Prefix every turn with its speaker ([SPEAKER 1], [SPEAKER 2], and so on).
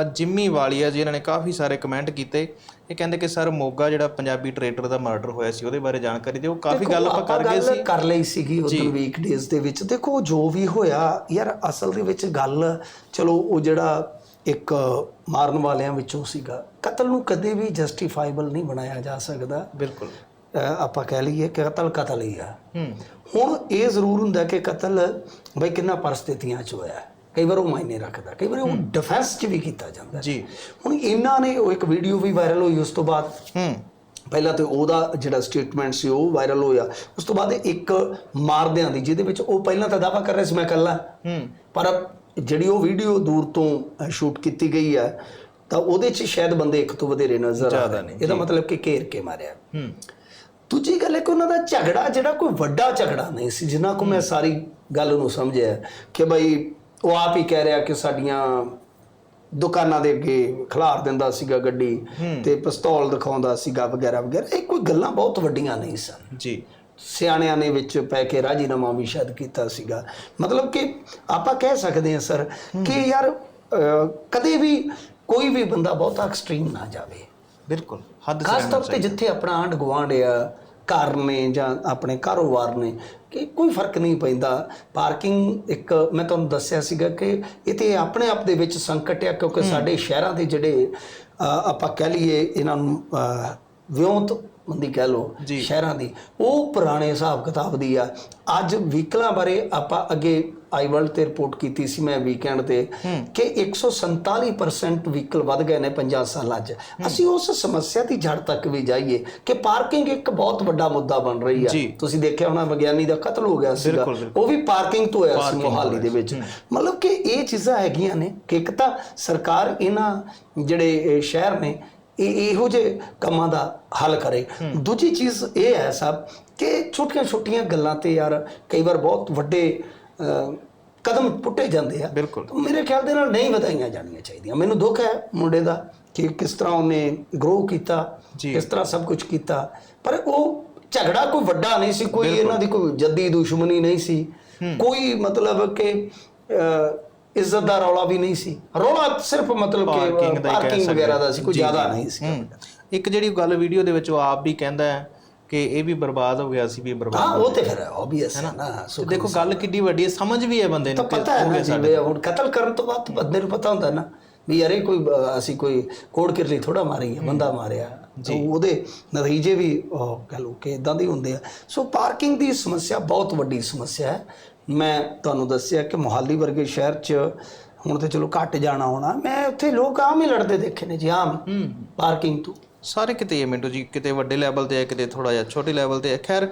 [SPEAKER 1] ਅ, Jimmy ਵਾਲੀਆ ਜੀ ਇਹਨਾਂ ਨੇ ਕਾਫੀ ਸਾਰੇ ਕਮੈਂਟ ਕੀਤੇ। ਇਹ ਕਹਿੰਦੇ ਕਿ ਸਰ ਮੋਗਾ ਜਿਹੜਾ ਪੰਜਾਬੀ ਟਰੇਡਰ ਦਾ ਮਰਡਰ ਹੋਇਆ ਸੀ ਉਹਦੇ ਬਾਰੇ ਜਾਣਕਾਰੀ ਦਿਓ। ਕਾਫੀ ਗੱਲ ਆਪਾਂ ਕਰ ਗਏ ਸੀ।
[SPEAKER 2] ਕਰ ਲਈ ਸੀਗੀ ਉਦੋਂ ਵੀਕ ਡੇਜ਼ ਦੇ ਵਿੱਚ। ਦੇਖੋ ਜੋ ਵੀ ਹੋਇਆ ਯਾਰ ਅਸਲ ਦੇ ਵਿੱਚ ਗੱਲ ਚਲੋ ਉਹ ਜਿਹੜਾ ਇੱਕ ਮਾਰਨ ਵਾਲਿਆਂ ਵਿੱਚੋਂ ਸੀਗਾ। ਕਤਲ ਨੂੰ ਕਦੇ ਵੀ ਜਸਟੀਫਾਈਬਲ ਨਹੀਂ ਬਣਾਇਆ ਜਾ ਸਕਦਾ।
[SPEAKER 1] ਬਿਲਕੁਲ।
[SPEAKER 2] ਆਪਾਂ ਕਹਿ ਲਈਏ ਕਿ ਕਤਲ ਕਤਲ ਹੀ ਆ। ਹੁਣ ਇਹ ਜ਼ਰੂਰ ਹੁੰਦਾ ਕਿ ਕਤਲ ਬਈ ਕਿੰਨਾ ਪਰਿਸਥਿਤੀਆਂ 'ਚ ਹੋਇਆ। ਕਈ ਵਾਰ ਉਹ ਮਾਇਨੇ ਰੱਖਦਾ ਕਈ ਵਾਰ ਉਹ ਡਿਫੈਂਸ 'ਚ ਵੀ ਕੀਤਾ ਜਾਂਦਾ
[SPEAKER 1] ਜੀ।
[SPEAKER 2] ਹੁਣ ਇਹਨਾਂ ਨੇ ਉਹ ਇੱਕ ਵੀਡੀਓ ਵੀ ਵਾਇਰਲ ਹੋਈ ਉਸ ਤੋਂ ਬਾਅਦ।
[SPEAKER 1] ਹੂੰ।
[SPEAKER 2] ਪਹਿਲਾਂ ਤੇ ਉਹਦਾ ਜਿਹੜਾ ਸਟੇਟਮੈਂਟ ਸੀ ਉਹ ਵਾਇਰਲ ਹੋਇਆ। ਉਸ ਤੋਂ ਬਾਅਦ ਇੱਕ ਮਾਰਦਿਆਂ ਦੀ ਜਿਹਦੇ ਵਿੱਚ ਉਹ ਪਹਿਲਾਂ ਤਾਂ ਦਾਵਾ ਕਰ ਰਿਹਾ ਸੀ ਮੈਂ ਇਕੱਲਾ
[SPEAKER 1] ਹੂੰ।
[SPEAKER 2] ਪਰ ਜਿਹੜੀ ਉਹ ਵੀਡੀਓ ਦੂਰ ਤੋਂ ਸ਼ੂਟ ਕੀਤੀ ਗਈ ਹੈ ਤਾਂ ਉਹਦੇ 'ਚ ਸ਼ਾਇਦ ਬੰਦੇ ਇੱਕ ਤੋਂ ਵਧੇਰੇ ਨਜ਼ਰ ਆ ਰਹੇ।
[SPEAKER 1] ਨਹੀਂ,
[SPEAKER 2] ਇਹਦਾ ਮਤਲਬ ਕਿ ਘੇਰ ਕੇ ਮਾਰਿਆ।
[SPEAKER 1] ਹੂੰ।
[SPEAKER 2] ਦੂਜੀ ਗੱਲ ਹੈ ਕਿ ਉਹਨਾਂ ਦਾ ਝਗੜਾ ਜਿਹੜਾ ਕੋਈ ਵੱਡਾ ਝਗੜਾ ਨਹੀਂ ਸੀ ਜਿੰਨਾ ਕੋ ਮੈਂ ਸਾਰੀ ਗੱਲ ਨੂੰ ਸਮਝਿਆ ਕਿ ਬਈ ਉਹ ਆਪ ਹੀ ਕਹਿ ਰਿਹਾ ਕਿ ਸਾਡੀਆਂ ਦੁਕਾਨਾਂ ਦੇ ਅੱਗੇ ਖਿਲਾਰ ਦਿੰਦਾ ਸੀਗਾ ਗੱਡੀ ਤੇ ਪਿਸਤੌਲ ਦਿਖਾਉਂਦਾ ਸੀਗਾ ਵਗੈਰਾ ਵਗੈਰਾ। ਇਹ ਕੋਈ ਗੱਲਾਂ ਬਹੁਤ ਵੱਡੀਆਂ ਨਹੀਂ ਸਨ।
[SPEAKER 1] ਜੀ।
[SPEAKER 2] ਸਿਆਣਿਆਂ ਨੇ ਵਿੱਚ ਪੈ ਕੇ ਰਾਜੀਨਾਮਾ ਵੀ ਸ਼ਾਇਦ ਕੀਤਾ ਸੀਗਾ। ਮਤਲਬ ਕਿ ਆਪਾਂ ਕਹਿ ਸਕਦੇ ਹਾਂ ਸਰ ਕਿ ਯਾਰ ਕਦੇ ਵੀ ਕੋਈ ਵੀ ਬੰਦਾ ਬਹੁਤਾ ਐਕਸਟ੍ਰੀਮ ਨਾ ਜਾਵੇ।
[SPEAKER 1] ਬਿਲਕੁਲ। ਹੱਦ
[SPEAKER 2] ਖਾਸ ਤੌਰ ਤੇ ਜਿੱਥੇ ਆਪਣਾ ਆਂਢ ਗੁਆਂਢ ਆ ਘਰ ਨੇ ਜਾਂ ਆਪਣੇ ਕਾਰੋਬਾਰ ਨੇ ਕਿ ਕੋਈ ਫ਼ਰਕ ਨਹੀਂ ਪੈਂਦਾ। ਪਾਰਕਿੰਗ ਇੱਕ ਮੈਂ ਤੁਹਾਨੂੰ ਦੱਸਿਆ ਸੀਗਾ ਕਿ ਇਹ ਤੇ ਆਪਣੇ ਆਪ ਦੇ ਵਿੱਚ ਸੰਕਟ ਆ ਕਿਉਂਕਿ ਸਾਡੇ ਸ਼ਹਿਰਾਂ ਦੇ ਜਿਹੜੇ ਆਪਾਂ ਕਹਿ ਲਈਏ ਇਹਨਾਂ ਨੂੰ ਵਿਉਂਤ ਮੰਦੀ ਕਹਿ
[SPEAKER 1] ਜੀ।
[SPEAKER 2] ਸ਼ਹਿਰਾਂ ਦੀ। ਉਹ ਪੁਰਾਣੇ ਹਿਸਾਬ ਕਿਤਾਬ ਦੀ ਆ। ਅੱਜ ਵਹੀਕਲਾਂ ਬਾਰੇ ਆਪਾਂ ਅੱਗੇ ਆਈ ਵਰਲਡ ਤੇ ਰਿਪੋਰਟ ਕੀਤੀ ਸੀ ਮੈਂ ਵੀਕਐਂਡ ਤੇ ਕਿ 147% ਵਹੀਕਲ ਵੱਧ ਗਏ ਨੇ 50 ਸਾਲਾਂ 'ਚ। ਅਸੀਂ ਉਸ ਸਮੱਸਿਆ ਦੀ ਜੜ ਤੱਕ ਵੀ ਜਾਈਏ ਕਿ ਪਾਰਕਿੰਗ ਇੱਕ ਬਹੁਤ ਵੱਡਾ ਮੁੱਦਾ ਬਣ ਰਹੀ। ਆ। ਤੁਸੀਂ ਦੇਖਿਆ ਹੋਣਾ ਵਿਗਿਆਨੀ ਦਾ ਕਤਲ ਹੋ ਗਿਆ ਸੀਗਾ। ਉਹ ਵੀ ਪਾਰਕਿੰਗ ਤੋਂ ਹੋਇਆ ਸੀ ਮੋਹਾਲੀ ਦੇ ਵਿੱਚ। ਮਤਲਬ ਕਿ ਇਹ ਚੀਜ਼ਾਂ ਹੈਗੀਆਂ ਨੇ ਕਿ ਇੱਕ ਤਾਂ ਸਰਕਾਰ ਇਹਨਾਂ ਜਿਹੜੇ ਸ਼ਹਿਰ ਨੇ ਇਹ ਇਹੋ ਜਿਹੇ ਕੰਮਾਂ ਦਾ ਹੱਲ ਕਰੇ। ਦੂਜੀ ਚੀਜ਼ ਇਹ ਹੈ ਸਭ ਕਿ ਛੋਟੀਆਂ ਛੋਟੀਆਂ ਗੱਲਾਂ ਤੇ ਯਾਰ ਕਈ ਵਾਰ ਬਹੁਤ ਵੱਡੇ ਕਦਮ ਪੁੱਟੇ ਜਾਂਦੇ ਆ।
[SPEAKER 1] ਬਿਲਕੁਲ।
[SPEAKER 2] ਮੇਰੇ ਖਿਆਲ ਦੇ ਨਾਲ ਨਹੀਂ ਵਧਾਈਆਂ ਜਾਣੀਆਂ ਚਾਹੀਦੀਆਂ। ਮੈਨੂੰ ਦੁੱਖ ਹੈ ਮੁੰਡੇ ਦਾ ਕਿ ਕਿਸ ਤਰ੍ਹਾਂ ਉਹਨੇ ਗਰੋ ਕੀਤਾ
[SPEAKER 1] ਜੀ।
[SPEAKER 2] ਕਿਸ ਤਰ੍ਹਾਂ ਸਭ ਕੁਝ ਕੀਤਾ। ਪਰ ਉਹ ਝਗੜਾ ਕੋਈ ਵੱਡਾ ਨਹੀਂ ਸੀ ਕੋਈ ਇਹਨਾਂ ਦੀ ਕੋਈ ਜੱਦੀ ਦੁਸ਼ਮਣੀ ਨਹੀਂ ਸੀ। ਕੋਈ ਮਤਲਬ ਕਿ ਇੱਜ਼ਤ ਦਾ ਰੌਲਾ ਵੀ ਨਹੀਂ ਸੀ। ਰੌਲਾ ਸਿਰਫ ਮਤਲਬ ਕਿ
[SPEAKER 1] ਦਾ ਹੀ ਕਹਿ
[SPEAKER 2] ਪਾਰਕਿੰਗ
[SPEAKER 1] ਸਕਦੇ
[SPEAKER 2] ਵਗੈਰਾ ਦਾ ਸੀ ਕੋਈ ਜ਼ਿਆਦਾ। ਨਹੀਂ ਸੀ।
[SPEAKER 1] ਇੱਕ ਜਿਹੜੀ ਗੱਲ ਵੀਡੀਓ ਦੇ ਵਿੱਚ ਉਹ ਆਪ ਵੀ ਕਹਿੰਦਾ ਹੈ ਕਿ ਇਹ ਵੀ ਬਰਬਾਦ ਹੋ ਗਿਆ ਸੀ ਵੀ ਬਰਬਾਦ
[SPEAKER 2] ਹਾਂ ਉਹ ਤੇ ਫਿਰ ਆਬਵੀਅਸ ਹੈ ਨਾ?
[SPEAKER 1] ਤੇ ਦੇਖੋ ਗੱਲ ਕਿੱਡੀ ਵੱਡੀ ਹੈ ਸਮਝ ਵੀ ਹੈ ਬੰਦੇ ਨੂੰ
[SPEAKER 2] ਪਤਾ ਹੈ ਜਿਵੇਂ ਹੁਣ ਕਤਲ ਕਰਨ ਤੋਂ ਬਾਅਦ ਬੰਦੇ ਨੂੰ ਪਤਾ ਹੁੰਦਾ ਨਾ ਵੀ ਯਾਰ ਇਹ ਕੋਈ ਅਸੀਂ ਕੋਈ ਕੋੜ ਕਿਰਲੀ ਥੋੜਾ ਮਾਰੀ ਹੈ ਬੰਦਾ ਮਾਰਿਆ। ਉਹਦੇ ਨਤੀਜੇ ਵੀ ਉਹ ਕਹ ਲਓ ਕਿ ਇਦਾਂ ਦੇ ਹੁੰਦੇ ਆ। ਸੋ ਪਾਰਕਿੰਗ ਦੀ ਸਮੱਸਿਆ ਬਹੁਤ ਵੱਡੀ ਸਮੱਸਿਆ ਹੈ। ਮੈਂ ਤੁਹਾਨੂੰ ਦੱਸਿਆ ਕਿ ਮੁਹਾਲੀ ਵਰਗੇ ਸ਼ਹਿਰ 'ਚ ਹੁਣ ਤੇ ਚਲੋ ਘੱਟ ਜਾਣਾ ਹੋਣਾ। ਮੈਂ ਉੱਥੇ ਲੋਕ ਆਮ ਹੀ ਲੜਦੇ ਦੇਖੇ ਨੇ ਜੀ ਆਮ। ਪਾਰਕਿੰਗ ਤੋਂ।
[SPEAKER 1] ਸਾਰੇ ਕਿਤੇ ਹੀ ਹੈ ਮਿੰਟੂ ਜੀ ਕਿਤੇ ਵੱਡੇ ਲੈਵਲ ਤੇ ਹੈ ਕਿਤੇ ਥੋੜਾ ਜਿਹਾ ਛੋਟੇ ਲੈਵਲ ਤੇ ਹੈ ਖੈਰ